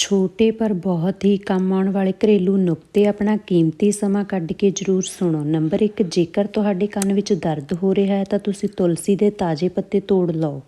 ਛੋਟੇ ਪਰ ਬਹੁਤ ਹੀ ਕੰਮ ਆਉਣ ਵਾਲੇ ਘਰੇਲੂ ਨੁਕਤੇ ਆਪਣਾ ਕੀਮਤੀ ਸਮਾਂ ਕੱਢ ਕੇ ਜ਼ਰੂਰ ਸੁਣੋ। ਨੰਬਰ 1 ਜੇਕਰ ਤੁਹਾਡੇ ਕੰਨ ਵਿੱਚ ਦਰਦ ਹੋ ਰਿਹਾ ਹੈ ਤਾਂ ਤੁਸੀਂ ਤੁਲਸੀ ਦੇ ਤਾਜ਼ੇ ਪੱਤੇ ਤੋੜ ਲਓ।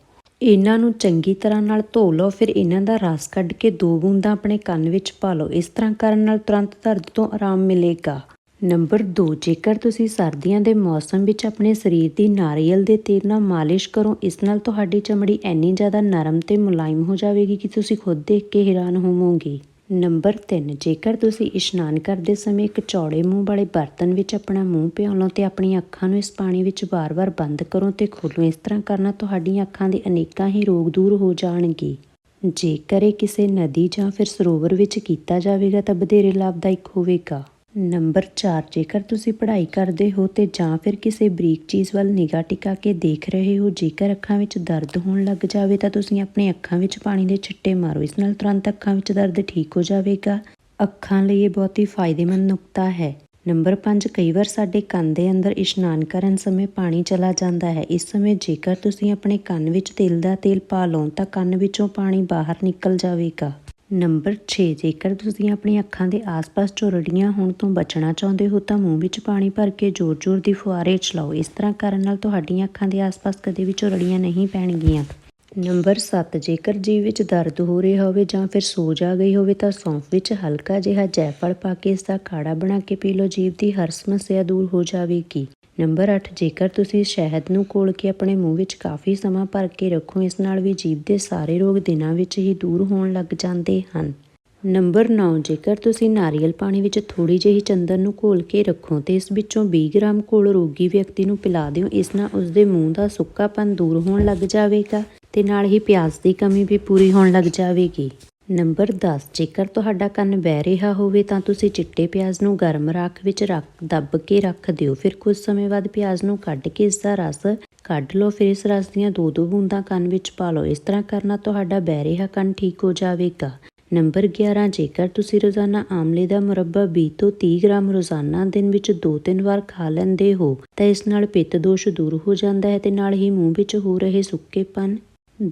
ਇਹਨਾਂ ਨੂੰ ਚੰਗੀ ਤਰ੍ਹਾਂ ਨਾਲ ਧੋ ਲਓ, ਫਿਰ ਇਹਨਾਂ ਦਾ ਰਸ ਕੱਢ ਕੇ ਦੋ ਬੂੰਦਾਂ ਆਪਣੇ ਕੰਨ ਵਿੱਚ ਪਾ ਲਓ। ਇਸ ਤਰ੍ਹਾਂ ਕਰਨ ਨਾਲ ਤੁਰੰਤ ਦਰਦ ਤੋਂ ਆਰਾਮ ਮਿਲੇਗਾ। ਨੰਬਰ 2 ਜੇਕਰ ਤੁਸੀਂ ਸਰਦੀਆਂ ਦੇ ਮੌਸਮ ਵਿੱਚ ਆਪਣੇ ਸਰੀਰ ਦੀ ਨਾਰੀਅਲ ਦੇ ਤੇਲ ਨਾਲ ਮਾਲਿਸ਼ ਕਰੋ, ਇਸ ਨਾਲ ਤੁਹਾਡੀ ਚਮੜੀ ਇੰਨੀ ਜ਼ਿਆਦਾ ਨਰਮ ਤੇ ਮੁਲਾਇਮ ਹੋ ਜਾਵੇਗੀ ਕਿ ਤੁਸੀਂ ਖੁਦ ਦੇਖ ਕੇ ਹੈਰਾਨ ਹੋਵੋਗੇ। ਨੰਬਰ 3 ਜੇਕਰ ਤੁਸੀਂ ਇਸ਼ਨਾਨ ਕਰਦੇ ਸਮੇਂ ਇੱਕ ਚੌੜੇ ਮੂੰਹ ਵਾਲੇ ਬਰਤਨ ਵਿੱਚ ਆਪਣਾ ਮੂੰਹ ਪਿਓ ਲਓ ਤੇ ਆਪਣੀਆਂ ਅੱਖਾਂ ਨੂੰ ਇਸ ਪਾਣੀ ਵਿੱਚ ਵਾਰ-ਵਾਰ ਬੰਦ ਕਰੋ ਤੇ ਖੋਲੋ ਇਸ ਤਰ੍ਹਾਂ ਕਰਨਾ ਤੁਹਾਡੀਆਂ ਅੱਖਾਂ ਦੇ ਅਨੇਕਾਂ ਹੀ ਰੋਗ ਦੂਰ ਹੋ ਜਾਣਗੇ। ਜੇਕਰ ਇਹ ਕਿਸੇ ਨਦੀ ਜਾਂ ਫਿਰ ਸਰੋਵਰ ਵਿੱਚ ਕੀਤਾ ਜਾਵੇਗਾ ਤਾਂ ਵਧੇਰੇ ਲਾਭਦਾਇਕ ਹੋਵੇਗਾ। ਨੰਬਰ 4 ਜੇਕਰ ਤੁਸੀਂ ਪੜ੍ਹਾਈ ਕਰਦੇ ਹੋ ਤੇ ਜਾਂ ਫਿਰ ਕਿਸੇ ਬਰੀਕ ਚੀਜ਼ ਵੱਲ ਨਿਗਾਹ ਟਿਕਾ ਕੇ ਦੇਖ ਰਹੇ ਹੋ, ਜੇਕਰ ਅੱਖਾਂ ਵਿੱਚ ਦਰਦ ਹੋਣ ਲੱਗ ਜਾਵੇ ਤਾਂ ਤੁਸੀਂ ਆਪਣੀ ਅੱਖਾਂ ਵਿੱਚ ਪਾਣੀ ਦੇ ਛਿੱਟੇ ਮਾਰੋ। ਇਸ ਨਾਲ ਤੁਰੰਤ ਅੱਖਾਂ ਵਿੱਚ ਦਰਦ ਠੀਕ ਹੋ ਜਾਵੇਗਾ। ਅੱਖਾਂ ਲਈ ਇਹ ਬਹੁਤ ਹੀ ਫਾਇਦੇਮੰਦ ਨੁਕਤਾ ਹੈ। ਨੰਬਰ 5 ਕਈ ਵਾਰ ਸਾਡੇ ਕੰਨ ਦੇ ਅੰਦਰ ਇਸ਼ਨਾਨ ਕਰਨ ਸਮੇਂ ਪਾਣੀ ਚਲਾ ਜਾਂਦਾ ਹੈ। ਇਸ ਸਮੇਂ ਜੇਕਰ ਤੁਸੀਂ ਆਪਣੇ ਕੰਨ ਵਿੱਚ ਤਿਲ ਦਾ ਤੇਲ ਪਾ ਲਓ ਤਾਂ ਕੰਨ ਵਿੱਚੋਂ ਪਾਣੀ ਬਾਹਰ ਨਿਕਲ ਜਾਵੇਗਾ। ਨੰਬਰ 6 ਜੇਕਰ ਤੁਸੀਂ ਆਪਣੀਆਂ ਅੱਖਾਂ ਦੇ ਆਸ-ਪਾਸ ਝੁਰੜੀਆਂ ਹੋਣ ਤੋਂ ਬਚਣਾ ਚਾਹੁੰਦੇ ਹੋ ਤਾਂ ਮੂੰਹ ਵਿੱਚ ਪਾਣੀ ਭਰ ਕੇ ਜ਼ੋਰ-ਜ਼ੋਰ ਦੀ ਫੁਆਰੇ ਚਲਾਓ ਇਸ ਤਰ੍ਹਾਂ ਕਰਨ ਨਾਲ ਤੁਹਾਡੀਆਂ ਅੱਖਾਂ ਦੇ ਆਸ-ਪਾਸ ਕਦੇ ਵੀ ਝੁਰੜੀਆਂ ਨਹੀਂ ਪੈਣਗੀਆਂ। ਨੰਬਰ 7 ਜੇਕਰ ਜੀਵ ਵਿੱਚ ਦਰਦ ਹੋ ਰਿਹਾ ਹੋਵੇ ਜਾਂ ਫਿਰ ਸੋਜ ਆ ਗਈ ਹੋਵੇ ਤਾਂ ਸੌਂਫ ਵਿੱਚ ਹਲਕਾ ਜਿਹਾ ਜੈਫਲ ਪਾ ਕੇ ਇਸ ਦਾ ਕਾੜਾ ਬਣਾ ਕੇ ਪੀ ਲਓ। ਜੀਵ ਦੀ ਹਰ ਸਮੱਸਿਆ ਦੂਰ ਹੋ ਜਾਵੇਗੀ। ਨੰਬਰ 8 ਜੇਕਰ ਤੁਸੀਂ ਸ਼ਹਿਦ ਨੂੰ ਘੋਲ ਕੇ ਆਪਣੇ ਮੂੰਹ ਵਿੱਚ ਕਾਫੀ ਸਮਾਂ ਭਰ ਕੇ ਰੱਖੋ, ਇਸ ਨਾਲ ਵੀ ਜੀਭ ਦੇ ਸਾਰੇ ਰੋਗ ਦਿਨਾਂ ਵਿੱਚ ਹੀ ਦੂਰ ਹੋਣ ਲੱਗ ਜਾਂਦੇ ਹਨ। ਨੰਬਰ 9 ਜੇਕਰ ਤੁਸੀਂ ਨਾਰੀਅਲ ਪਾਣੀ ਵਿੱਚ ਥੋੜੀ ਜਿਹੀ ਚੰਦਨ ਨੂੰ ਘੋਲ ਕੇ ਰੱਖੋ, ਤੇ ਇਸ ਵਿੱਚੋਂ 20 ਗ੍ਰਾਮ ਘੋਲ ਰੋਗੀ ਵਿਅਕਤੀ ਨੂੰ ਪਿਲਾ ਦਿਓ, ਇਸ ਨਾਲ ਉਸ ਦੇ ਮੂੰਹ ਦਾ ਸੁੱਕਾਪਨ ਦੂਰ ਹੋਣ ਲੱਗ ਜਾਵੇਗਾ ਤੇ ਨਾਲ ਹੀ ਪਿਆਜ਼ ਦੀ ਕਮੀ ਵੀ ਪੂਰੀ ਹੋਣ ਲੱਗ ਜਾਵੇਗੀ। ਨੰਬਰ 10 ਜੇਕਰ ਤੁਹਾਡਾ ਕੰਨ ਬਹਿ ਰਿਹਾ ਹੋਵੇ ਤਾਂ ਤੁਸੀਂ ਚਿੱਟੇ ਪਿਆਜ਼ ਨੂੰ ਗਰਮ ਰੱਖ ਵਿੱਚ ਰੱਖ, ਦੱਬ ਕੇ ਰੱਖ ਦਿਓ। ਫਿਰ ਕੁਝ ਸਮੇਂ ਬਾਅਦ ਪਿਆਜ਼ ਨੂੰ ਕੱਢ ਕੇ ਇਸ ਦਾ ਰਸ ਕੱਢ ਲਓ। ਫਿਰ ਇਸ ਰਸ ਦੀਆਂ ਦੋ ਦੋ ਬੂੰਦਾਂ ਕੰਨ ਵਿੱਚ ਪਾ ਲਓ। ਇਸ ਤਰ੍ਹਾਂ ਕਰਨਾ ਤੁਹਾਡਾ ਬਹਿ ਰਿਹਾ ਕੰਨ ਠੀਕ ਹੋ ਜਾਵੇਗਾ। ਨੰਬਰ 11 ਜੇਕਰ ਤੁਸੀਂ ਰੋਜ਼ਾਨਾ ਆਮਲੇ ਦਾ ਮੁਰੱਬਾ 20 ਤੋਂ 30 ਗ੍ਰਾਮ ਰੋਜ਼ਾਨਾ ਦਿਨ ਵਿੱਚ 2-3 ਵਾਰ ਖਾ ਲੈਂਦੇ ਹੋ, ਤਾਂ ਇਸ ਨਾਲ ਪਿੱਤ ਦੋਸ਼ ਦੂਰ ਹੋ ਜਾਂਦਾ ਹੈ ਤੇ ਨਾਲ ਹੀ ਮੂੰਹ ਵਿੱਚ ਹੋ ਰਹੇ ਸੁੱਕੇਪਨ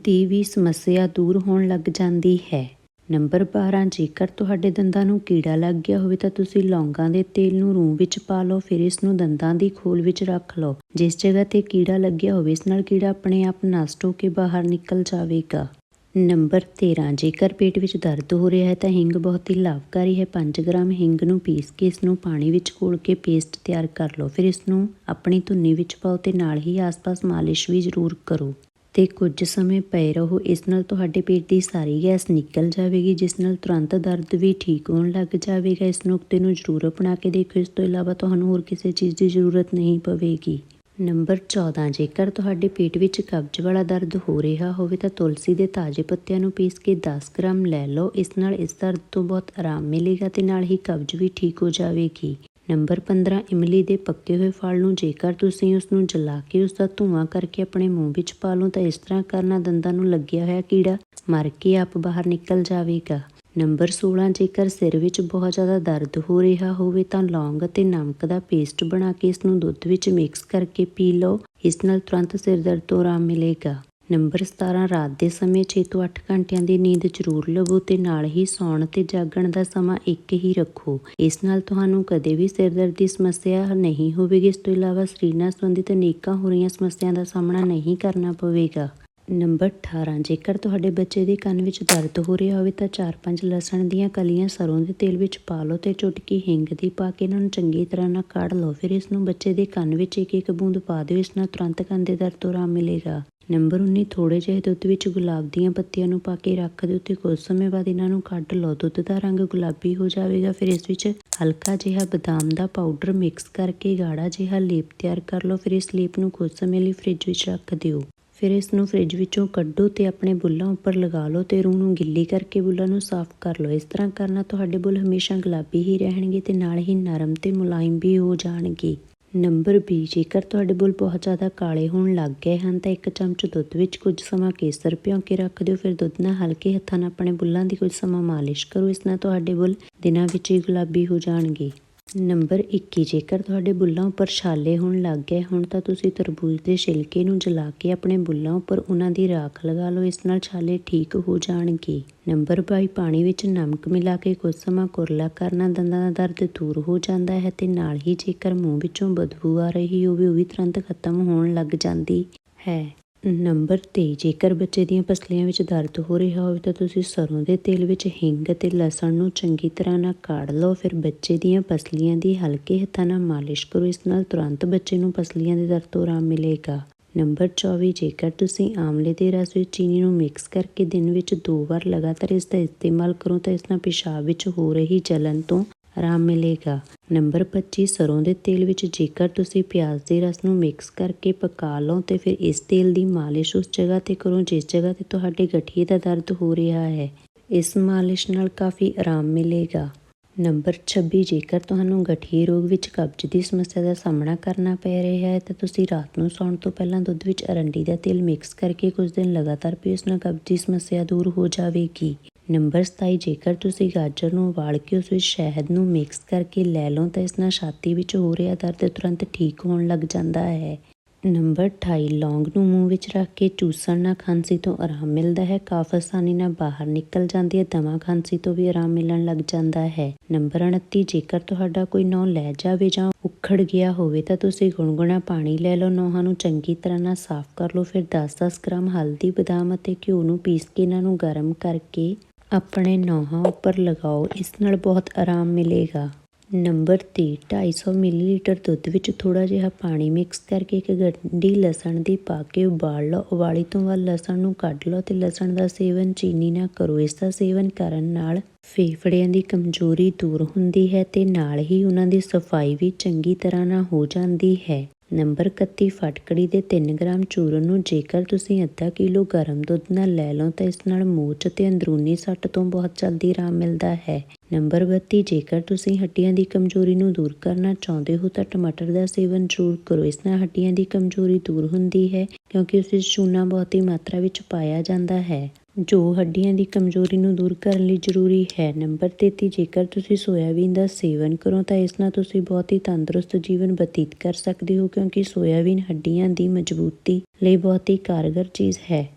ਦੀ ਵੀ ਸਮੱਸਿਆ ਦੂਰ ਹੋਣ ਲੱਗ ਜਾਂਦੀ ਹੈ। ਨੰਬਰ 12 ਜੇਕਰ ਤੁਹਾਡੇ ਦੰਦਾਂ ਨੂੰ ਕੀੜਾ ਲੱਗ ਗਿਆ ਹੋਵੇ ਤਾਂ ਤੁਸੀਂ ਲੌਂਗਾਂ ਦੇ ਤੇਲ ਨੂੰ ਰੂੰ ਵਿੱਚ ਪਾ ਲਓ, ਫਿਰ ਇਸ ਨੂੰ ਦੰਦਾਂ ਦੀ ਖੋਲ ਵਿੱਚ ਰੱਖ ਲਓ। ਜਿਸ ਜਗ੍ਹਾ ਤੇ ਕੀੜਾ ਲੱਗਿਆ ਹੋਵੇ, ਇਸ ਨਾਲ ਕੀੜਾ ਆਪਣੇ ਆਪ ਨਸ਼ਟ ਹੋ ਕੇ ਬਾਹਰ ਨਿਕਲ ਜਾਵੇਗਾ। ਨੰਬਰ 13 ਜੇਕਰ ਪੇਟ ਵਿੱਚ ਦਰਦ ਹੋ ਰਿਹਾ ਹੈ ਤਾਂ ਹਿੰਗ ਬਹੁਤ ਹੀ ਲਾਭਕਾਰੀ ਹੈ। 5 ਗ੍ਰਾਮ ਹਿੰਗ ਨੂੰ ਪੀਸ ਕੇ ਇਸ ਨੂੰ ਪਾਣੀ ਵਿੱਚ ਘੋਲ ਕੇ ਪੇਸਟ ਤਿਆਰ ਕਰ ਲਓ। ਫਿਰ ਇਸ ਨੂੰ ਆਪਣੀ ਧੁੰਨੀ ਵਿੱਚ ਪਾਓ ਤੇ ਨਾਲ ਹੀ ਆਸ-ਪਾਸ ਮਾਲਿਸ਼ ਵੀ ਜ਼ਰੂਰ ਕਰੋ। ਤੇ ਕੁਝ ਸਮੇਂ ਪਏ ਰਹੋ, ਇਸ ਨਾਲ ਤੁਹਾਡੇ ਪੇਟ ਦੀ ਸਾਰੀ ਗੈਸ ਨਿਕਲ ਜਾਵੇਗੀ, ਜਿਸ ਨਾਲ ਤੁਰੰਤ ਦਰਦ ਵੀ ਠੀਕ ਹੋਣ ਲੱਗ ਜਾਵੇਗਾ। ਇਸ ਨੁਕਤੇ ਨੂੰ ਜ਼ਰੂਰ ਅਪਣਾ ਕੇ ਦੇਖੋ। ਇਸ ਤੋਂ ਇਲਾਵਾ ਤੁਹਾਨੂੰ ਹੋਰ ਕਿਸੇ ਚੀਜ਼ ਦੀ ਜ਼ਰੂਰਤ ਨਹੀਂ ਪਵੇਗੀ। ਨੰਬਰ 14 ਜੇਕਰ ਤੁਹਾਡੇ ਪੇਟ ਵਿੱਚ ਕਬਜ਼ ਵਾਲਾ ਦਰਦ ਹੋ ਰਿਹਾ ਹੋਵੇ, ਤਾਂ ਤੁਲਸੀ ਦੇ ਤਾਜ਼ੇ ਪੱਤਿਆਂ ਨੂੰ ਪੀਸ ਕੇ 10 ਗ੍ਰਾਮ ਲੈ ਲਓ। ਇਸ ਨਾਲ ਇਸ ਦਰਦ ਤੋਂ ਬਹੁਤ ਆਰਾਮ ਮਿਲੇਗਾ ਤੇ ਨਾਲ ਹੀ ਕਬਜ਼ ਵੀ ਠੀਕ ਹੋ ਜਾਵੇਗੀ। ਨੰਬਰ 15 ਇਮਲੀ ਦੇ ਪੱਕੇ ਹੋਏ ਫਲ ਨੂੰ ਜੇਕਰ ਤੁਸੀਂ ਉਸ ਨੂੰ ਜਲਾ ਕੇ ਉਸ ਦਾ ਧੂਆਂ ਕਰਕੇ ਆਪਣੇ ਮੂੰਹ ਵਿੱਚ ਪਾ ਲਓ ਤਾਂ ਇਸ ਤਰ੍ਹਾਂ ਕਰਨਾ ਦੰਦਾਂ ਨੂੰ ਲੱਗਿਆ ਹੋਇਆ ਕੀੜਾ ਮਰ ਕੇ ਆਪ ਬਾਹਰ ਨਿਕਲ ਜਾਵੇਗਾ। ਨੰਬਰ 16 ਜੇਕਰ ਸਿਰ ਵਿੱਚ ਬਹੁਤ ਜ਼ਿਆਦਾ ਦਰਦ ਹੋ ਰਿਹਾ ਹੋਵੇ ਤਾਂ ਲੌਂਗ ਅਤੇ ਨਮਕ ਦਾ ਪੇਸਟ ਬਣਾ ਕੇ ਇਸ ਨੂੰ ਦੁੱਧ ਵਿੱਚ ਮਿਕਸ ਕਰਕੇ ਪੀ ਲਓ। ਇਸ ਨਾਲ ਤੁਰੰਤ ਸਿਰ ਦਰਦ ਤੋਂ ਆਰਾਮ ਮਿਲੇਗਾ। ਨੰਬਰ 17 ਰਾਤ ਦੇ ਸਮੇਂ 6 ਤੋਂ 8 ਘੰਟਿਆਂ ਦੀ ਨੀਂਦ ਜ਼ਰੂਰ ਲਵੋ ਤੇ ਨਾਲ ਹੀ ਸੌਣ ਤੇ ਜਾਗਣ ਦਾ ਸਮਾਂ ਇੱਕ ਹੀ ਰੱਖੋ। ਇਸ ਨਾਲ ਤੁਹਾਨੂੰ ਕਦੇ ਵੀ ਸਿਰ ਦਰਦ ਦੀ ਸਮੱਸਿਆ ਨਹੀਂ ਹੋਵੇਗੀ। ਇਸ ਤੋਂ ਇਲਾਵਾ ਸਰੀਰ ਨਾਲ ਸੰਬੰਧਿਤ ਅਨੇਕਾਂ ਹੋ ਰਹੀਆਂ ਸਮੱਸਿਆਵਾਂ ਦਾ ਸਾਹਮਣਾ ਨਹੀਂ ਕਰਨਾ ਪਵੇਗਾ। ਨੰਬਰ 18 ਜੇਕਰ ਤੁਹਾਡੇ ਬੱਚੇ ਦੇ ਕੰਨ ਵਿੱਚ ਦਰਦ ਹੋ ਰਿਹਾ ਹੋਵੇ ਤਾਂ 4-5 ਲਸਣ ਦੀਆਂ ਕਲੀਆਂ ਸਰੋਂ ਦੇ ਤੇਲ ਵਿੱਚ ਪਾ ਲਓ ਤੇ ਚੁਟਕੀ ਹਿੰਗ ਦੀ ਪਾ ਕੇ ਇਹਨਾਂ ਨੂੰ ਚੰਗੀ ਤਰ੍ਹਾਂ ਨਾਲ ਕਾੜ ਲਓ। ਫਿਰ ਇਸ ਨੂੰ ਬੱਚੇ ਦੇ ਕੰਨ ਵਿੱਚ ਇੱਕ ਇੱਕ ਬੂੰਦ ਪਾ ਦਿਓ। ਇਸ ਨਾਲ ਤੁਰੰਤ ਕੰਨ ਦੇ ਦਰਦ ਤੋਂ ਆਰਾਮ ਮਿਲੇਗਾ। ਨੰਬਰ 19 ਥੋੜੇ ਜਿਹੇ ਦੁੱਧ ਵਿੱਚ ਗੁਲਾਬ ਦੀਆਂ ਪੱਤੀਆਂ ਨੂੰ ਪਾ ਕੇ ਰੱਖ ਦਿਓ ਤੇ ਕੁਝ ਸਮੇਂ ਬਾਅਦ ਇਹਨਾਂ ਨੂੰ ਕੱਢ ਲਓ। ਦੁੱਧ ਦਾ ਰੰਗ ਗੁਲਾਬੀ ਹੋ ਜਾਵੇਗਾ। ਫਿਰ ਇਸ ਵਿੱਚ ਹਲਕਾ ਜਿਹਾ ਬਦਾਮ ਦਾ ਪਾਊਡਰ ਮਿਕਸ ਕਰਕੇ ਗਾੜਾ ਜਿਹਾ ਲੇਪ ਤਿਆਰ ਕਰ ਲਓ। ਫਿਰ ਇਸ ਲੇਪ ਨੂੰ ਕੁਝ ਸਮੇਂ ਲਈ ਫ੍ਰਿਜ ਵਿੱਚ ਰੱਖ ਦਿਓ। ਫਿਰ ਇਸ ਨੂੰ ਫ੍ਰਿਜ ਵਿੱਚੋਂ ਕੱਢੋ ਤੇ ਆਪਣੇ ਬੁੱਲਾਂ ਉੱਪਰ ਲਗਾ ਲਓ ਤੇ ਰੂਹ ਨੂੰ ਗਿੱਲੀ ਕਰਕੇ ਬੁੱਲਾਂ ਨੂੰ ਸਾਫ਼ ਕਰ ਲਓ। ਇਸ ਤਰ੍ਹਾਂ ਕਰਨਾ ਤੁਹਾਡੇ ਬੁੱਲ ਹਮੇਸ਼ਾ ਗੁਲਾਬੀ ਹੀ ਰਹਿਣਗੇ ਤੇ ਨਾਲ ਹੀ ਨਰਮ ਤੇ ਮੁਲਾਇਮ ਵੀ ਹੋ ਜਾਣਗੇ। ਨੰਬਰ 20 ਜੇਕਰ ਤੁਹਾਡੇ ਬੁੱਲ ਬਹੁਤ ਜ਼ਿਆਦਾ ਕਾਲੇ ਹੋਣ ਲੱਗ ਗਏ ਹਨ, ਤਾਂ ਇੱਕ ਚਮਚ ਦੁੱਧ ਵਿੱਚ ਕੁਝ ਸਮਾਂ ਕੇਸਰ ਭਿਓ ਕੇ ਰੱਖ ਦਿਓ। ਫਿਰ ਦੁੱਧ ਨਾਲ ਹਲਕੇ ਹੱਥਾਂ ਨਾਲ ਆਪਣੇ ਬੁੱਲਾਂ ਦੀ ਕੁਝ ਸਮਾਂ ਮਾਲਿਸ਼ ਕਰੋ। ਇਸ ਨਾਲ ਤੁਹਾਡੇ ਬੁੱਲ ਦਿਨਾਂ ਵਿੱਚ ਹੀ ਗੁਲਾਬੀ ਹੋ ਜਾਣਗੇ। ਨੰਬਰ 21 ਜੇਕਰ ਤੁਹਾਡੇ ਬੁੱਲਾਂ ਉੱਪਰ ਛਾਲੇ ਹੋਣ ਲੱਗ ਗਏ ਹੁਣ ਤਾਂ ਤੁਸੀਂ ਤਰਬੂਜ ਦੇ ਛਿਲਕੇ ਨੂੰ ਜਲਾ ਕੇ ਆਪਣੇ ਬੁੱਲਾਂ ਉੱਪਰ ਉਹਨਾਂ ਦੀ ਰਾਖ ਲਗਾ ਲਓ, ਇਸ ਨਾਲ ਛਾਲੇ ਠੀਕ ਹੋ ਜਾਣਗੇ। ਨੰਬਰ 22 ਪਾਣੀ ਵਿੱਚ ਨਮਕ ਮਿਲਾ ਕੇ ਕੁਝ ਸਮਾਂ ਕੁਰਲਾ ਕਰਨਾ ਦੰਦਾਂ ਦਾ ਦਰਦ ਦੂਰ ਹੋ ਜਾਂਦਾ ਹੈ ਤੇ ਨਾਲ ਹੀ ਜੇਕਰ ਮੂੰਹ ਵਿੱਚੋਂ ਬਦਬੂ ਆ ਰਹੀ ਹੋਵੇ, ਉਹ ਵੀ ਤੁਰੰਤ ਖਤਮ ਹੋਣ ਲੱਗ ਜਾਂਦੀ ਹੈ। ਨੰਬਰ 23 ਜੇਕਰ ਬੱਚੇ ਦੀਆਂ ਪਸਲੀਆਂ ਵਿੱਚ ਦਰਦ ਹੋ ਰਿਹਾ ਹੋਵੇ ਤਾਂ ਤੁਸੀਂ ਸਰੋਂ ਦੇ ਤੇਲ ਵਿੱਚ ਹਿੰਗ ਅਤੇ ਲਸਣ ਨੂੰ ਚੰਗੀ ਤਰ੍ਹਾਂ ਨਾਲ ਕਾੜ ਲਓ। ਫਿਰ ਬੱਚੇ ਦੀਆਂ ਪਸਲੀਆਂ ਦੀ ਹਲਕੇ ਹੱਥਾਂ ਨਾਲ ਮਾਲਿਸ਼ ਕਰੋ। ਇਸ ਨਾਲ ਤੁਰੰਤ ਬੱਚੇ ਨੂੰ ਪਸਲੀਆਂ ਦੇ ਦਰਦ ਤੋਂ ਆਰਾਮ ਮਿਲੇਗਾ। ਨੰਬਰ 24 ਜੇਕਰ ਤੁਸੀਂ ਆਮਲੇ ਦੇ ਰਸ ਵਿੱਚ ਚੀਨੀ ਨੂੰ ਮਿਕਸ ਕਰਕੇ ਦਿਨ ਵਿੱਚ ਦੋ ਵਾਰ ਲਗਾਤਾਰ ਇਸ ਦਾ ਇਸਤੇਮਾਲ ਕਰੋ ਤਾਂ ਇਸ ਨਾਲ ਪਿਸ਼ਾਬ ਵਿੱਚ ਹੋ ਰਹੀ ਜਲਨ ਤੋਂ ਆਰਾਮ ਮਿਲੇਗਾ। ਨੰਬਰ 25 ਸਰੋਂ ਦੇ ਤੇਲ ਵਿੱਚ ਜੇਕਰ ਤੁਸੀਂ ਪਿਆਜ਼ ਦੇ ਰਸ ਨੂੰ ਮਿਕਸ ਕਰਕੇ ਪਕਾ ਲਓ, ਤੇ ਫਿਰ ਇਸ ਤੇਲ ਦੀ ਮਾਲਿਸ਼ ਉਸ ਜਗ੍ਹਾ ਤੇ ਕਰੋ ਜਿਸ ਜਗ੍ਹਾ ਤੇ ਤੁਹਾਡੇ ਗਠੀਏ ਦਾ ਦਰਦ ਹੋ ਰਿਹਾ ਹੈ। ਇਸ ਮਾਲਿਸ਼ ਨਾਲ ਕਾਫੀ ਆਰਾਮ ਮਿਲੇਗਾ। ਨੰਬਰ 26 ਜੇਕਰ ਤੁਹਾਨੂੰ ਗਠੀਏ ਰੋਗ ਵਿੱਚ ਕਬਜ਼ ਦੀ ਸਮੱਸਿਆ ਦਾ ਸਾਹਮਣਾ ਕਰਨਾ ਪੈ ਰਿਹਾ ਹੈ, ਤਾਂ ਤੁਸੀਂ ਰਾਤ ਨੂੰ ਸੌਣ ਤੋਂ ਪਹਿਲਾਂ ਦੁੱਧ ਵਿੱਚ ਅਰੰਡੀ ਦਾ ਤੇਲ ਮਿਕਸ ਕਰਕੇ ਕੁਝ ਦਿਨ ਲਗਾਤਾਰ ਪੀਓ ਉਸ ਨਾਲ ਕਬਜ਼ ਦੀ ਸਮੱਸਿਆ ਦੂਰ ਹੋ ਜਾਵੇਗੀ। ਨੰਬਰ 27 ਜੇਕਰ ਤੁਸੀਂ ਗਾਜਰ ਨੂੰ ਉਬਾਲ ਕੇ ਉਸ ਵਿੱਚ ਸ਼ਹਿਦ ਨੂੰ ਮਿਕਸ ਕਰਕੇ ਲੈ ਲਓ, ਤਾਂ ਇਸ ਨਾਲ ਛਾਤੀ ਵਿੱਚ ਹੋ ਰਿਹਾ ਦਰਦ ਤੁਰੰਤ ਠੀਕ ਹੋਣ ਲੱਗ ਜਾਂਦਾ ਹੈ। ਨੰਬਰ 28 ਲੌਂਗ ਨੂੰ ਮੂੰਹ ਵਿੱਚ ਰੱਖ ਕੇ ਚੂਸਣ ਨਾਲ ਖਾਂਸੀ ਤੋਂ ਆਰਾਮ ਮਿਲਦਾ ਹੈ। ਕਾਫ ਆਸਾਨੀ ਨਾਲ ਬਾਹਰ ਨਿਕਲ ਜਾਂਦੀ ਹੈ, ਦਮਾ ਖਾਂਸੀ ਤੋਂ ਵੀ ਆਰਾਮ ਮਿਲਣ ਲੱਗ ਜਾਂਦਾ ਹੈ। ਨੰਬਰ 29 ਜੇਕਰ ਤੁਹਾਡਾ ਕੋਈ ਨੌ ਲੈ ਜਾਵੇ ਜਾਂ ਉਖੜ ਗਿਆ ਹੋਵੇ, ਤਾਂ ਤੁਸੀਂ ਗੁਨਗੁਣਾ ਪਾਣੀ ਲੈ ਲਓ। ਨੌਹਾਂ ਨੂੰ ਚੰਗੀ ਤਰ੍ਹਾਂ ਨਾਲ ਸਾਫ਼ ਕਰ ਲਓ। ਫਿਰ 10-10 ਗ੍ਰਾਮ ਹਲਦੀ, ਬਦਾਮ ਅਤੇ ਘਿਓ ਨੂੰ ਪੀਸ ਕੇ ਇਹਨਾਂ ਨੂੰ ਗਰਮ ਕਰਕੇ ਆਪਣੇ ਨੌਹਾਂ ਉੱਪਰ ਲਗਾਓ, ਇਸ ਨਾਲ ਬਹੁਤ ਆਰਾਮ ਮਿਲੇਗਾ। ਨੰਬਰ 3 250 ਮਿਲੀਲੀਟਰ ਦੁੱਧ ਵਿੱਚ ਥੋੜਾ ਜਿਹਾ ਪਾਣੀ ਮਿਕਸ ਕਰਕੇ ਇੱਕ ਗੰਢੀ ਲਸਣ ਦੀ ਪਾ ਕੇ ਉਬਾਲ ਲਓ। ਉਬਾਲੀ ਤੋਂ ਬਾਅਦ ਲਸਣ ਨੂੰ ਕੱਢ ਲਓ ਤੇ ਲਸਣ ਦਾ ਸੇਵਨ ਚੀਨੀ ਨਾਲ ਕਰੋ। ਇਸ ਦਾ ਸੇਵਨ ਕਰਨ ਨਾਲ ਫੇਫੜਿਆਂ ਦੀ ਕਮਜ਼ੋਰੀ ਦੂਰ ਹੁੰਦੀ ਹੈ ਤੇ ਨਾਲ ਹੀ ਉਹਨਾਂ ਦੀ ਸਫ਼ਾਈ ਵੀ ਚੰਗੀ ਤਰ੍ਹਾਂ ਨਾਲ ਹੋ ਜਾਂਦੀ ਹੈ। ਨੰਬਰ 31 ਫਟਕੜੀ ਦੇ 3 ਗ੍ਰਾਮ ਚੂਰਨ ਨੂੰ ਜੇਕਰ ਤੁਸੀਂ ਅੱਧਾ ਕਿਲੋ ਗਰਮ ਦੁੱਧ ਨਾਲ ਲੈ ਲਓ ਤਾਂ ਇਸ ਨਾਲ ਮੋਚ ਅਤੇ ਅੰਦਰੂਨੀ ਸੱਟ ਤੋਂ ਬਹੁਤ ਜਲਦੀ ਆਰਾਮ ਮਿਲਦਾ ਹੈ। ਨੰਬਰ 32 ਜੇਕਰ ਤੁਸੀਂ ਹੱਡੀਆਂ ਦੀ ਕਮਜ਼ੋਰੀ ਨੂੰ ਦੂਰ ਕਰਨਾ ਚਾਹੁੰਦੇ ਹੋ ਤਾਂ ਟਮਾਟਰ ਦਾ ਸੇਵਨ ਜ਼ਰੂਰ ਕਰੋ। ਇਸ ਨਾਲ ਹੱਡੀਆਂ ਦੀ ਕਮਜ਼ੋਰੀ ਦੂਰ ਹੁੰਦੀ ਹੈ ਕਿਉਂਕਿ ਉਸ ਵਿੱਚ ਚੂਨਾ ਬਹੁਤੀ ਮਾਤਰਾ ਵਿੱਚ ਪਾਇਆ ਜਾਂਦਾ ਹੈ। ਜੋ ਹੱਡੀਆਂ ਦੀ ਕਮਜ਼ੋਰੀ ਨੂੰ ਦੂਰ ਕਰਨ ਲਈ ਜ਼ਰੂਰੀ ਹੈ। ਨੰਬਰ 33 ਜੇਕਰ ਤੁਸੀਂ ਸੋਇਆਬੀਨ ਦਾ ਸੇਵਨ ਕਰੋ, ਤਾਂ ਇਸ ਨਾਲ ਤੁਸੀਂ ਬਹੁਤ ਹੀ ਤੰਦਰੁਸਤ ਜੀਵਨ ਬਤੀਤ ਕਰ ਸਕਦੇ ਹੋ, ਕਿਉਂਕਿ ਸੋਇਆਬੀਨ ਹੱਡੀਆਂ ਦੀ ਮਜ਼ਬੂਤੀ ਲਈ ਬਹੁਤ ਹੀ ਕਾਰਗਰ ਚੀਜ਼ ਹੈ।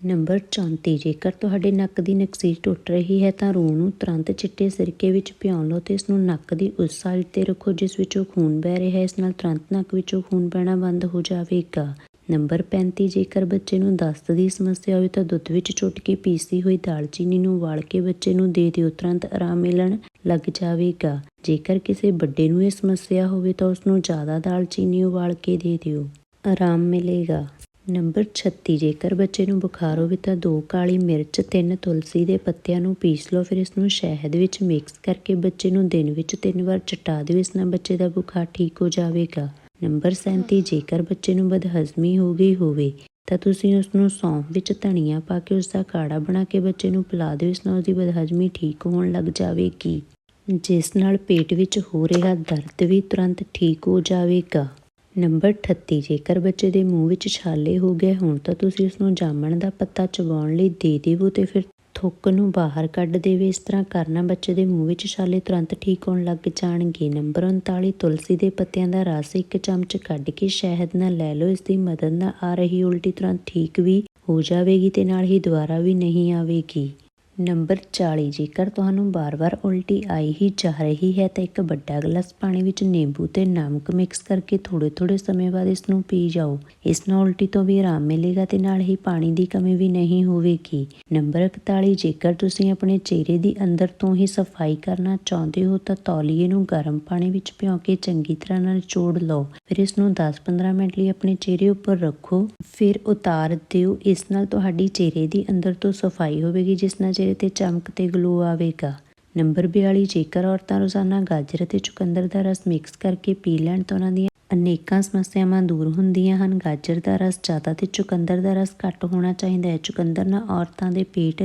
ਨੰਬਰ 34 ਜੇਕਰ ਤੁਹਾਡੇ ਨੱਕ ਦੀ ਨਕਸੀਰ ਟੁੱਟ ਰਹੀ ਹੈ, ਤਾਂ ਰੂਹ ਨੂੰ ਤੁਰੰਤ ਚਿੱਟੇ ਸਿਰਕੇ ਵਿੱਚ ਭਿਉਂ ਲਓ ਤੇ ਇਸ ਨੂੰ ਨੱਕ ਦੀ ਉਸ ਸਾਈਡ ਤੇ ਰੱਖੋ, ਜਿਸ ਵਿੱਚੋਂ ਖੂਨ ਵਹਿ ਰਿਹਾ ਹੈ। ਇਸ ਨਾਲ ਤੁਰੰਤ ਨੱਕ ਵਿੱਚੋਂ ਖੂਨ ਵਹਿਣਾ ਬੰਦ ਹੋ ਜਾਵੇਗਾ। ਨੰਬਰ 35 ਜੇਕਰ ਬੱਚੇ ਨੂੰ ਦਸਤ ਦੀ ਸਮੱਸਿਆ ਹੋਵੇ ਤਾਂ ਦੁੱਧ ਵਿੱਚ ਚੁੱਟ ਕੇ ਪੀਸੀ ਹੋਈ ਦਾਲਚੀਨੀ ਨੂੰ ਉਬਾਲ ਕੇ ਬੱਚੇ ਨੂੰ ਦੇ ਦਿਓ, ਤੁਰੰਤ ਆਰਾਮ ਮਿਲਣ ਲੱਗ ਜਾਵੇਗਾ। ਜੇਕਰ ਕਿਸੇ ਵੱਡੇ ਨੂੰ ਇਹ ਸਮੱਸਿਆ ਹੋਵੇ ਤਾਂ ਉਸ ਨੂੰ ਜ਼ਿਆਦਾ ਦਾਲਚੀਨੀ ਉਬਾਲ ਕੇ ਦੇ ਦਿਓ। ਆਰਾਮ ਮਿਲੇਗਾ। ਨੰਬਰ 36 ਜੇਕਰ ਬੱਚੇ ਨੂੰ ਬੁਖਾਰ ਹੋਵੇ ਤਾਂ ਦੋ ਕਾਲੀ ਮਿਰਚ, ਤਿੰਨ ਤੁਲਸੀ ਦੇ ਪੱਤਿਆਂ ਨੂੰ ਪੀਸ ਲਓ। ਫਿਰ ਇਸ ਨੂੰ ਸ਼ਹਿਦ ਵਿੱਚ ਮਿਕਸ ਕਰਕੇ ਬੱਚੇ ਨੂੰ ਦਿਨ ਵਿੱਚ ਤਿੰਨ ਵਾਰ ਚਟਾ ਦਿਓ। ਇਸ ਨਾਲ ਬੱਚੇ ਦਾ ਬੁਖਾਰ ਠੀਕ ਹੋ ਜਾਵੇਗਾ। ਨੰਬਰ 37 ਜੇਕਰ ਬੱਚੇ ਨੂੰ ਬਦਹਜ਼ਮੀ ਹੋ ਗਈ ਹੋਵੇ, ਤਾਂ ਤੁਸੀਂ ਉਸ ਨੂੰ ਸੌਂਫ ਵਿੱਚ ਧਨੀਆ ਪਾ ਕੇ ਉਸ ਦਾ ਕਾੜਾ ਬਣਾ ਕੇ ਬੱਚੇ ਨੂੰ ਪਿਲਾ ਦਿਓ, ਇਸ ਨਾਲ ਉਸਦੀ ਬਦਹਜ਼ਮੀ ਠੀਕ ਹੋਣ ਲੱਗ ਜਾਵੇਗੀ। ਜਿਸ ਨਾਲ ਪੇਟ ਵਿੱਚ ਹੋ ਰਿਹਾ ਦਰਦ ਵੀ ਤੁਰੰਤ ਠੀਕ ਹੋ ਜਾਵੇਗਾ। ਨੰਬਰ 38 ਜੇਕਰ ਬੱਚੇ ਦੇ ਮੂੰਹ ਵਿੱਚ ਛਾਲੇ ਹੋ ਗਏ ਹੋਣ, ਤਾਂ ਤੁਸੀਂ ਉਸ ਨੂੰ ਜਾਮਣ ਦਾ ਪੱਤਾ ਚਬਾਉਣ ਲਈ ਦੇ ਦੇਵੋ ਤੇ ਫਿਰ ਥੁੱਕ ਨੂੰ ਬਾਹਰ ਕੱਢ ਦੇਵੇ, ਇਸ ਤਰ੍ਹਾਂ ਕਰਨਾ ਬੱਚੇ ਦੇ ਮੂੰਹ ਵਿੱਚ ਛਾਲੇ ਤੁਰੰਤ ਠੀਕ ਹੋਣ ਲੱਗ ਜਾਣਗੇ। ਨੰਬਰ 39 ਤੁਲਸੀ ਦੇ ਪੱਤਿਆਂ ਦਾ ਰਸ ਇੱਕ ਚਮਚ ਕੱਢ ਕੇ ਸ਼ਹਿਦ ਨਾਲ ਲੈ ਲਓ, ਇਸ ਦੀ ਮਦਦ ਨਾਲ ਆ ਰਹੀ ਉਲਟੀ ਤੁਰੰਤ ਠੀਕ ਵੀ ਹੋ ਜਾਵੇਗੀ ਤੇ ਨਾਲ ਹੀ ਦੁਬਾਰਾ ਵੀ ਨਹੀਂ ਆਵੇਗੀ। ਨੰਬਰ 40 ਜੇਕਰ ਤੁਹਾਨੂੰ ਬਾਰ-ਬਾਰ ਉਲਟੀ ਆਈ ਹੀ ਜਾ ਰਹੀ ਹੈ ਤਾਂ ਇੱਕ ਵੱਡਾ ਗਲਾਸ ਪਾਣੀ ਵਿੱਚ ਨਿੰਬੂ ਤੇ ਨਮਕ ਮਿਕਸ ਕਰਕੇ ਥੋੜੇ-ਥੋੜੇ ਸਮੇਂ ਬਾਅਦ ਇਸ ਨੂੰ ਪੀ ਜਾਓ। ਇਸ ਨਾਲ ਉਲਟੀ ਤੋਂ ਵੀ ਆਰਾਮ ਮਿਲੇਗਾ ਤੇ ਨਾਲ ਹੀ ਪਾਣੀ ਦੀ ਕਮੀ ਵੀ ਨਹੀਂ ਹੋਵੇਗੀ। ਨੰਬਰ 41 ਜੇਕਰ ਤੁਸੀਂ ਆਪਣੇ ਚਿਹਰੇ ਦੀ ਅੰਦਰ ਤੋਂ ਹੀ ਸਫ਼ਾਈ ਕਰਨਾ ਚਾਹੁੰਦੇ ਹੋ ਤਾਂ ਤੌਲੀਏ ਨੂੰ ਗਰਮ ਪਾਣੀ ਵਿੱਚ ਭਿਓ ਕੇ ਚੰਗੀ ਤਰ੍ਹਾਂ ਨਾਲ ਚੋੜ ਲਓ। ਫਿਰ ਇਸ ਨੂੰ 10-15 ਮਿੰਟ ਲਈ ਆਪਣੇ ਚਿਹਰੇ ਉੱਪਰ ਰੱਖੋ। ਫਿਰ ਉਤਾਰ ਦਿਓ। ਇਸ ਨਾਲ ਤੁਹਾਡੀ ਚਿਹਰੇ ਦੀ ਅੰਦਰ ਤੋਂ ਸਫ਼ਾਈ ਹੋਵੇਗੀ, ਜਿਸ ਨਾਲ ਚਿਹਰੇ ਤੇ ਚਮਕ ਤੇ ਗਲੋ ਆਵੇਗਾ। ਨੰਬਰ 42 ਜੇਕਰ ਔਰਤਾਂ ਰੋਜ਼ਾਨਾ ਗਾਜਰ ਅਤੇ ਚੁਕੰਦਰ ਦਾ ਰਸ ਮਿਕਸ ਕਰਕੇ ਪੀ ਲੈਣ ਤਾਂ ਉਹਨਾਂ ਦੀਆਂ ਅਨੇਕਾਂ ਸਮੱਸਿਆਵਾਂ ਦੂਰ ਹੁੰਦੀਆਂ ਹਨ। ਗਾਜਰ ਦਾ ਰਸ ਜ਼ਿਆਦਾ ਤੇ ਚੁਕੰਦਰ ਦਾ ਰਸ ਘੱਟ ਹੋਣਾ ਚਾਹੀਦਾ ਹੈ। ਚੁਕੰਦਰ ਨਾਲ ਔਰਤਾਂ ਦੇ ਪੇਟ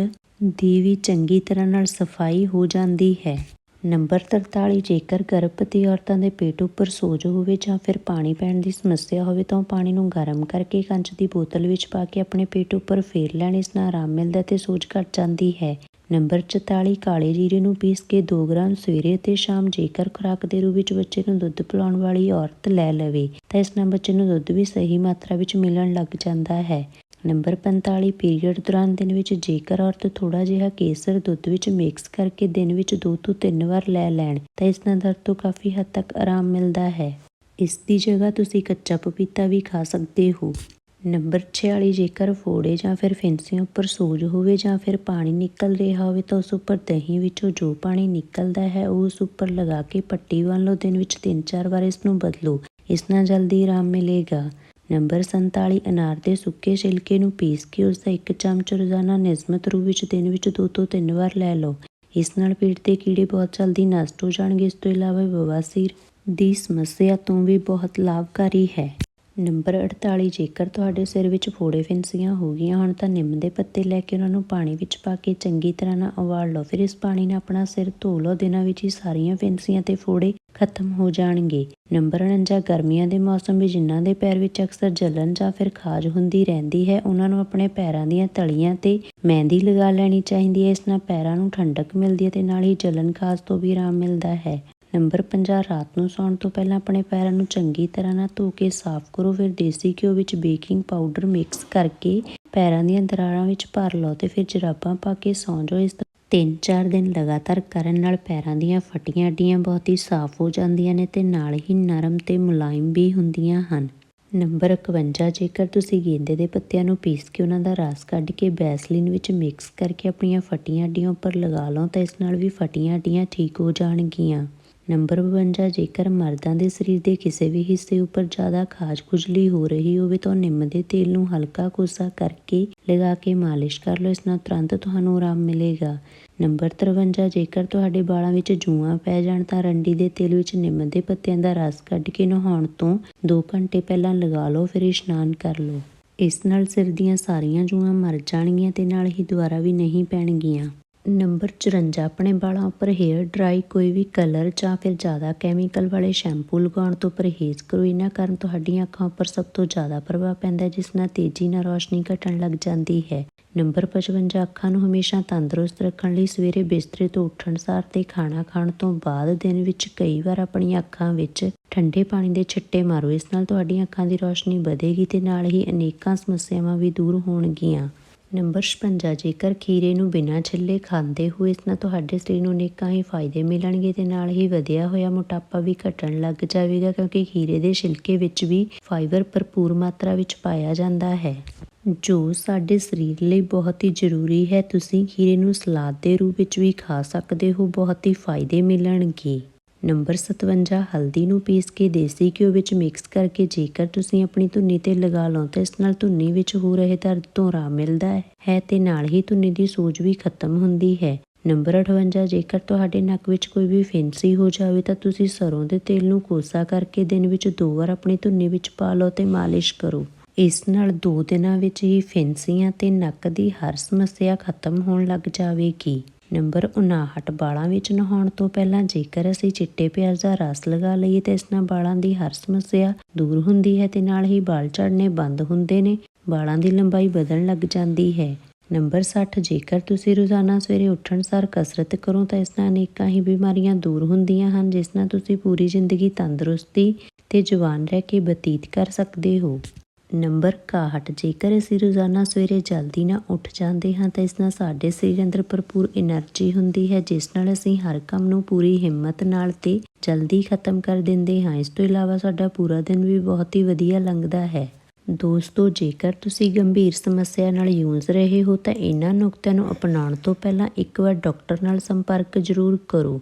ਦੀ ਵੀ ਚੰਗੀ ਤਰ੍ਹਾਂ ਨਾਲ ਸਫ਼ਾਈ ਹੋ ਜਾਂਦੀ ਹੈ। ਨੰਬਰ 43 ਜੇਕਰ ਗਰਭਵਤੀ ਔਰਤਾਂ ਦੇ ਪੇਟ ਉੱਪਰ ਸੋਜ ਹੋਵੇ ਜਾਂ ਫਿਰ ਪਾਣੀ ਪੈਣ ਦੀ ਸਮੱਸਿਆ ਹੋਵੇ ਤਾਂ ਉਹ ਪਾਣੀ ਨੂੰ ਗਰਮ ਕਰਕੇ ਕੰਚ ਦੀ ਬੋਤਲ ਵਿੱਚ ਪਾ ਕੇ ਆਪਣੇ ਪੇਟ ਉੱਪਰ ਫੇਰ ਲੈਣ। ਇਸ ਨਾਲ ਆਰਾਮ ਮਿਲਦਾ ਤੇ ਸੋਜ ਘਟ ਜਾਂਦੀ ਹੈ। ਨੰਬਰ 44 ਕਾਲੇ ਜੀਰੇ ਨੂੰ ਪੀਸ ਕੇ 2 ਗ੍ਰਾਮ ਸਵੇਰੇ ਅਤੇ ਸ਼ਾਮ ਜੇਕਰ ਖੁਰਾਕ ਦੇ ਰੂਪ ਵਿੱਚ ਬੱਚੇ ਨੂੰ ਦੁੱਧ ਪਿਲਾਉਣ ਵਾਲੀ ਔਰਤ ਲੈ ਲਵੇ, ਤਾਂ ਇਸ ਨਾਲ ਬੱਚੇ ਨੂੰ ਦੁੱਧ ਵੀ ਸਹੀ ਮਾਤਰਾ ਵਿੱਚ ਮਿਲਣ ਲੱਗ ਜਾਂਦਾ ਹੈ। ਨੰਬਰ 45 ਪੀਰੀਅਡ ਦੌਰਾਨ ਦਿਨ ਵਿੱਚ ਜੇਕਰ ਔਰਤ ਥੋੜਾ ਜਿਹਾ ਕੇਸਰ ਦੁੱਧ ਵਿੱਚ ਮਿਕਸ ਕਰਕੇ ਦਿਨ ਵਿੱਚ 2 ਤੋਂ 3 ਵਾਰ ਲੈ ਲੈਣ, ਤਾਂ ਇਸ ਨਾਲ ਦਰਦ ਤੋਂ ਕਾਫੀ ਹੱਦ ਤੱਕ ਆਰਾਮ ਮਿਲਦਾ ਹੈ। ਇਸ ਦੀ ਜਗ੍ਹਾ ਤੁਸੀਂ ਕੱਚਾ ਪਪੀਤਾ ਵੀ ਖਾ ਸਕਦੇ ਹੋ। ਨੰਬਰ 46 ਜੇਕਰ ਫੋੜੇ ਜਾਂ ਫਿਰ ਫਿੰਸੀਆਂ ਉੱਪਰ ਸੋਜ ਹੋਵੇ ਜਾਂ ਫਿਰ ਪਾਣੀ ਨਿਕਲ ਰਿਹਾ ਹੋਵੇ, ਤਾਂ ਉਸ ਉੱਪਰ ਦਹੀਂ ਵਿੱਚੋਂ ਜੋ ਪਾਣੀ ਨਿਕਲਦਾ ਹੈ, ਉਹ ਉਸ ਉੱਪਰ ਲਗਾ ਕੇ ਪੱਟੀ ਬੰਨ ਲਓ। ਦਿਨ ਵਿੱਚ 3-4 ਵਾਰ ਇਸ ਨੂੰ ਬਦਲੋ। ਇਸ ਨਾਲ ਜਲਦੀ ਆਰਾਮ ਮਿਲੇਗਾ। ਨੰਬਰ 47 ਅਨਾਰ ਦੇ ਸੁੱਕੇ ਛਿਲਕੇ ਨੂੰ ਪੀਸ ਕੇ ਉਸ ਦਾ ਇੱਕ ਚਮਚ ਰੋਜ਼ਾਨਾ ਨਿਯਮਤ ਰੂਪ ਵਿੱਚ, ਦਿਨ ਵਿੱਚ ਦੋ ਤੋਂ ਤਿੰਨ ਵਾਰ ਲੈ ਲਓ। ਇਸ ਨਾਲ ਪੇਟ ਦੇ ਕੀੜੇ ਬਹੁਤ ਜਲਦੀ ਨਸ਼ਟ ਹੋ ਜਾਣਗੇ। ਇਸ ਤੋਂ ਇਲਾਵਾ ਬਵਾਸੀਰ ਦੀ ਸਮੱਸਿਆ ਤੋਂ ਵੀ ਬਹੁਤ ਲਾਭਕਾਰੀ ਹੈ। ਨੰਬਰ 48 ਜੇਕਰ ਤੁਹਾਡੇ ਸਿਰ ਵਿੱਚ ਫੋੜੇ ਫਿੰਸੀਆਂ ਹੋ ਗਈਆਂ ਹੁਣ ਤਾਂ ਨਿੰਮ ਦੇ ਪੱਤੇ ਲੈ ਕੇ ਉਹਨਾਂ ਨੂੰ ਪਾਣੀ ਵਿੱਚ ਪਾ ਕੇ ਚੰਗੀ ਤਰ੍ਹਾਂ ਨਾਲ ਉਬਾਲ ਲਓ। ਫਿਰ ਇਸ ਪਾਣੀ ਨਾਲ ਆਪਣਾ ਸਿਰ ਧੋ ਲਓ। ਦਿਨਾਂ ਵਿੱਚ ਹੀ ਸਾਰੀਆਂ ਫਿੰਸੀਆਂ ਤੇ ਫੋੜੇ ਖਤਮ ਹੋ ਜਾਣਗੇ। ਨੰਬਰ 49 ਗਰਮੀਆਂ ਦੇ ਮੌਸਮ ਵਿੱਚ ਜਿਨ੍ਹਾਂ ਦੇ ਪੈਰ ਵਿੱਚ ਅਕਸਰ ਜਲਨ ਜਾਂ ਫਿਰ ਖਾਜ ਹੁੰਦੀ ਰਹਿੰਦੀ ਹੈ, ਉਹਨਾਂ ਨੂੰ ਆਪਣੇ ਪੈਰਾਂ ਦੀਆਂ ਤਲੀਆਂ ਤੇ ਮਹਿੰਦੀ ਲਗਾ ਲੈਣੀ ਚਾਹੀਦੀ ਹੈ। ਇਸ ਨਾਲ ਪੈਰਾਂ ਨੂੰ ਠੰਡਕ ਮਿਲਦੀ ਹੈ ਤੇ ਨਾਲ ਹੀ ਜਲਨ ਖਾਜ ਤੋਂ ਵੀ ਆਰਾਮ ਮਿਲਦਾ ਹੈ। ਨੰਬਰ 50 ਰਾਤ ਨੂੰ ਸੌਣ ਤੋਂ ਪਹਿਲਾਂ ਆਪਣੇ ਪੈਰਾਂ ਨੂੰ ਚੰਗੀ ਤਰ੍ਹਾਂ ਨਾਲ ਧੋ ਕੇ ਸਾਫ਼ ਕਰੋ, ਫਿਰ ਦੇਸੀ ਘਿਓ ਵਿੱਚ ਬੇਕਿੰਗ ਪਾਊਡਰ ਮਿਕਸ ਕਰਕੇ ਪੈਰਾਂ ਦੀਆਂ ਦਰਾਰਾਂ ਵਿੱਚ ਭਰ ਲਓ ਤੇ ਫਿਰ ਜਰਾਬਾਂ ਪਾ ਕੇ ਸੌਂ ਜਾਓ। ਇਸ ਤਿੰਨ ਚਾਰ ਦਿਨ ਲਗਾਤਾਰ ਕਰਨ ਨਾਲ ਪੈਰਾਂ ਦੀਆਂ ਫਟੀਆਂ ਅੱਡੀਆਂ ਬਹੁਤ ਹੀ ਸਾਫ਼ ਹੋ ਜਾਂਦੀਆਂ ਨੇ ਤੇ ਨਾਲ ਹੀ ਨਰਮ ਤੇ ਮੁਲਾਇਮ ਵੀ ਹੁੰਦੀਆਂ ਹਨ। ਨੰਬਰ 51 ਜੇਕਰ ਤੁਸੀਂ ਗੇਂਦੇ ਦੇ ਪੱਤਿਆਂ ਨੂੰ ਪੀਸ ਕੇ ਉਹਨਾਂ ਦਾ ਰਸ ਕੱਢ ਕੇ ਬੈਸਲਿਨ ਵਿੱਚ ਮਿਕਸ ਕਰਕੇ ਆਪਣੀਆਂ ਫਟੀਆਂ ਅੱਡੀਆਂ ਉੱਪਰ ਲਗਾ ਲਓ ਤਾਂ ਇਸ ਨਾਲ ਵੀ ਫਟੀਆਂ ਅੱਡੀਆਂ ਠੀਕ ਹੋ ਜਾਣਗੀਆਂ। ਨੰਬਰ 52 ਜੇਕਰ ਮਰਦਾਂ ਦੇ ਸਰੀਰ ਦੇ ਕਿਸੇ ਵੀ ਹਿੱਸੇ ਉੱਪਰ ਜ਼ਿਆਦਾ ਖਾਜ ਖੁਜਲੀ ਹੋ ਰਹੀ ਹੋਵੇ ਤਾਂ ਨਿੰਮ ਦੇ ਤੇਲ ਨੂੰ ਹਲਕਾ ਕੋਸਾ ਕਰਕੇ ਲਗਾ ਕੇ ਮਾਲਿਸ਼ ਕਰ ਲਓ, ਇਸ ਨਾਲ ਤੁਰੰਤ ਤੁਹਾਨੂੰ ਆਰਾਮ ਮਿਲੇਗਾ। ਨੰਬਰ 53 ਜੇਕਰ ਤੁਹਾਡੇ ਵਾਲਾਂ ਵਿੱਚ ਜੂਆਂ ਪੈ ਜਾਣ ਤਾਂ ਰੰਡੀ ਦੇ ਤੇਲ ਵਿੱਚ ਨਿੰਮ ਦੇ ਪੱਤਿਆਂ ਦਾ ਰਸ ਕੱਢ ਕੇ ਨਹਾਉਣ ਤੋਂ 2 ਘੰਟੇ ਪਹਿਲਾਂ ਲਗਾ ਲਓ, ਫਿਰ ਇਸ਼ਨਾਨ ਕਰ ਲਓ। ਇਸ ਨਾਲ ਸਿਰ ਦੀਆਂ ਸਾਰੀਆਂ ਜੂਆਂ ਮਰ ਜਾਣਗੀਆਂ ਤੇ ਨਾਲ ਹੀ ਦੁਬਾਰਾ ਵੀ ਨਹੀਂ ਪੈਣਗੀਆਂ। ਨੰਬਰ 54 ਆਪਣੇ ਵਾਲਾਂ ਉੱਪਰ ਹੇਅਰ ਡਰਾਈ ਕੋਈ ਵੀ ਕਲਰ ਜਾਂ ਫਿਰ ਜ਼ਿਆਦਾ ਕੈਮੀਕਲ ਵਾਲੇ ਸ਼ੈਂਪੂ ਲਗਾਉਣ ਤੋਂ ਪਰਹੇਜ਼ ਕਰੋ। ਇਹਨਾਂ ਕਾਰਨ ਤੁਹਾਡੀਆਂ ਅੱਖਾਂ ਉੱਪਰ ਸਭ ਤੋਂ ਜ਼ਿਆਦਾ ਪ੍ਰਭਾਵ ਪੈਂਦਾ ਹੈ, ਜਿਸ ਨਾਲ ਤੇਜ਼ੀ ਨਾਲ ਰੋਸ਼ਨੀ ਘਟਣ ਲੱਗ ਜਾਂਦੀ ਹੈ। ਨੰਬਰ 55 ਅੱਖਾਂ ਨੂੰ ਹਮੇਸ਼ਾ ਤੰਦਰੁਸਤ ਰੱਖਣ ਲਈ ਸਵੇਰੇ ਬਿਸਤਰੇ ਤੋਂ ਉੱਠਣ, ਸਾਰ ਤੇ ਖਾਣਾ ਖਾਣ ਤੋਂ ਬਾਅਦ ਦਿਨ ਵਿੱਚ ਕਈ ਵਾਰ ਆਪਣੀਆਂ ਅੱਖਾਂ ਵਿੱਚ ਠੰਡੇ ਪਾਣੀ ਦੇ ਛਿੱਟੇ ਮਾਰੋ। ਇਸ ਨਾਲ ਤੁਹਾਡੀਆਂ ਅੱਖਾਂ ਦੀ ਰੋਸ਼ਨੀ ਵਧੇਗੀ ਤੇ ਨਾਲ ਹੀ ਅਨੇਕਾਂ ਸਮੱਸਿਆਵਾਂ ਵੀ ਦੂਰ ਹੋਣਗੀਆਂ। ਨੰਬਰ 56 ਜੇਕਰ ਖੀਰੇ ਨੂੰ ਬਿਨਾਂ ਛਿੱਲੇ ਖਾਂਦੇ ਹੋਏ ਇਸ ਨਾਲ ਤੁਹਾਡੇ ਸਰੀਰ ਨੂੰ ਅਨੇਕਾਂ ਹੀ ਫਾਇਦੇ ਮਿਲਣਗੇ। ਤੇ ਨਾਲ ਹੀ ਵਧਿਆ ਹੋਇਆ ਮੋਟਾਪਾ ਵੀ ਘਟਣ ਲੱਗ ਜਾਵੇਗਾ, ਕਿਉਂਕਿ ਖੀਰੇ ਦੇ ਛਿਲਕੇ ਵਿੱਚ ਵੀ ਫਾਈਬਰ ਭਰਪੂਰ ਮਾਤਰਾ ਵਿੱਚ ਪਾਇਆ ਜਾਂਦਾ ਹੈ। ਜੋ ਸਾਡੇ ਸਰੀਰ ਲਈ ਬਹੁਤ ਹੀ ਜ਼ਰੂਰੀ ਹੈ, ਤੁਸੀਂ ਖੀਰੇ ਨੂੰ ਸਲਾਦ ਦੇ ਰੂਪ ਵਿੱਚ ਵੀ ਖਾ ਸਕਦੇ ਹੋ, ਬਹੁਤ ਹੀ ਫਾਇਦੇ ਮਿਲਣਗੇ। ਨੰਬਰ 57 ਹਲਦੀ ਨੂੰ ਪੀਸ ਕੇ ਦੇਸੀ ਘਿਓ ਵਿੱਚ ਮਿਕਸ ਕਰਕੇ ਜੇਕਰ ਤੁਸੀਂ ਆਪਣੀ ਧੁੰਨੀ ਤੇ ਲਗਾ ਲਓ ਤਾਂ ਇਸ ਨਾਲ ਧੁੰਨੀ ਵਿੱਚ ਹੋ ਰਹੇ ਦਰਦ ਤੋਂ ਆਰਾਮ ਮਿਲਦਾ ਹੈ। ਤੇ ਨਾਲ ਹੀ ਧੁੰਨੀ ਦੀ ਸੋਜ ਵੀ ਖਤਮ ਹੁੰਦੀ ਹੈ। ਨੰਬਰ 58 ਜੇਕਰ ਤੁਹਾਡੇ ਨੱਕ ਵਿੱਚ ਕੋਈ ਵੀ ਫਿੰਸੀ ਹੋ ਜਾਵੇ ਤਾਂ ਤੁਸੀਂ ਸਰੋਂ ਦੇ ਤੇਲ ਨੂੰ ਕੋਸਾ ਕਰਕੇ ਦਿਨ ਵਿੱਚ ਦੋ ਵਾਰ ਆਪਣੀ ਧੁੰਨੀ ਵਿੱਚ ਪਾ ਲਓ ਤੇ ਮਾਲਿਸ਼ ਕਰੋ। ਇਸ ਨਾਲ ਦੋ ਦਿਨਾਂ ਵਿੱਚ ਹੀ ਫਿੰਸੀਆਂ ਤੇ ਨੱਕ ਦੀ ਹਰ ਸਮੱਸਿਆ ਖਤਮ ਹੋਣ ਲੱਗ ਜਾਵੇਗੀ। ਨੰਬਰ 59 ਵਾਲਾਂ ਵਿੱਚ ਨਹਾਉਣ ਤੋਂ ਪਹਿਲਾਂ ਜੇਕਰ ਅਸੀਂ ਚਿੱਟੇ ਪਿਆਜ਼ ਦਾ ਰਸ ਲਗਾ ਲਈਏ ਤਾਂ ਇਸ ਨਾਲ ਬਾਲਾਂ ਦੀ ਹਰ ਸਮੱਸਿਆ ਦੂਰ ਹੁੰਦੀ ਹੈ ਤੇ ਨਾਲ ਹੀ ਬਾਲ ਝੜਨੇ ਬੰਦ ਹੁੰਦੇ ਨੇ, ਬਾਲਾਂ ਦੀ ਲੰਬਾਈ ਵਧਣ ਲੱਗ ਜਾਂਦੀ ਹੈ। ਨੰਬਰ 60 ਜੇਕਰ ਤੁਸੀਂ ਰੋਜ਼ਾਨਾ ਸਵੇਰੇ ਉੱਠਣ ਸਾਰ ਕਸਰਤ ਕਰੋ ਤਾਂ ਇਸ ਨਾਲ ਅਨੇਕਾਂ ਹੀ ਬਿਮਾਰੀਆਂ ਦੂਰ ਹੁੰਦੀਆਂ ਹਨ, ਜਿਸ ਨਾਲ ਤੁਸੀਂ ਪੂਰੀ ਜ਼ਿੰਦਗੀ ਤੰਦਰੁਸਤੀ ਤੇ ਜਵਾਨ ਰਹਿ ਕੇ ਬਤੀਤ ਕਰ ਸਕਦੇ ਹੋ। ਨੰਬਰ 61 ਜੇਕਰ ਅਸੀਂ ਰੋਜ਼ਾਨਾ ਸਵੇਰੇ ਜਲਦੀ ਨਾ ਉੱਠ ਜਾਂਦੇ ਹਾਂ, ਤਾਂ ਇਸ ਨਾਲ ਸਾਡੇ ਸਰੀਰ ਅੰਦਰ ਭਰਪੂਰ એનર્ਜੀ ਹੁੰਦੀ ਹੈ, ਜਿਸ ਨਾਲ ਅਸੀਂ ਹਰ ਕੰਮ ਨੂੰ ਪੂਰੀ ਹਿੰਮਤ ਨਾਲ ਤੇ ਜਲਦੀ ਖਤਮ ਕਰ ਦਿੰਦੇ ਹਾਂ। ਇਸ ਤੋਂ ਇਲਾਵਾ ਸਾਡਾ ਪੂਰਾ ਦਿਨ ਵੀ ਬਹੁਤ ਹੀ ਵਧੀਆ ਲੰਘਦਾ ਹੈ। ਦੋਸਤੋ, ਜੇਕਰ ਤੁਸੀਂ ਗੰਭੀਰ ਸਮੱਸਿਆ ਨਾਲ ਯੂਜ਼ ਰਹੇ ਹੋ, ਤਾਂ ਇਹਨਾਂ ਨੁਕਤਿਆਂ ਨੂੰ ਅਪਣਾਉਣ ਤੋਂ ਪਹਿਲਾਂ ਇੱਕ ਵਾਰ ਡਾਕਟਰ ਨਾਲ ਸੰਪਰਕ ਜ਼ਰੂਰ ਕਰੋ।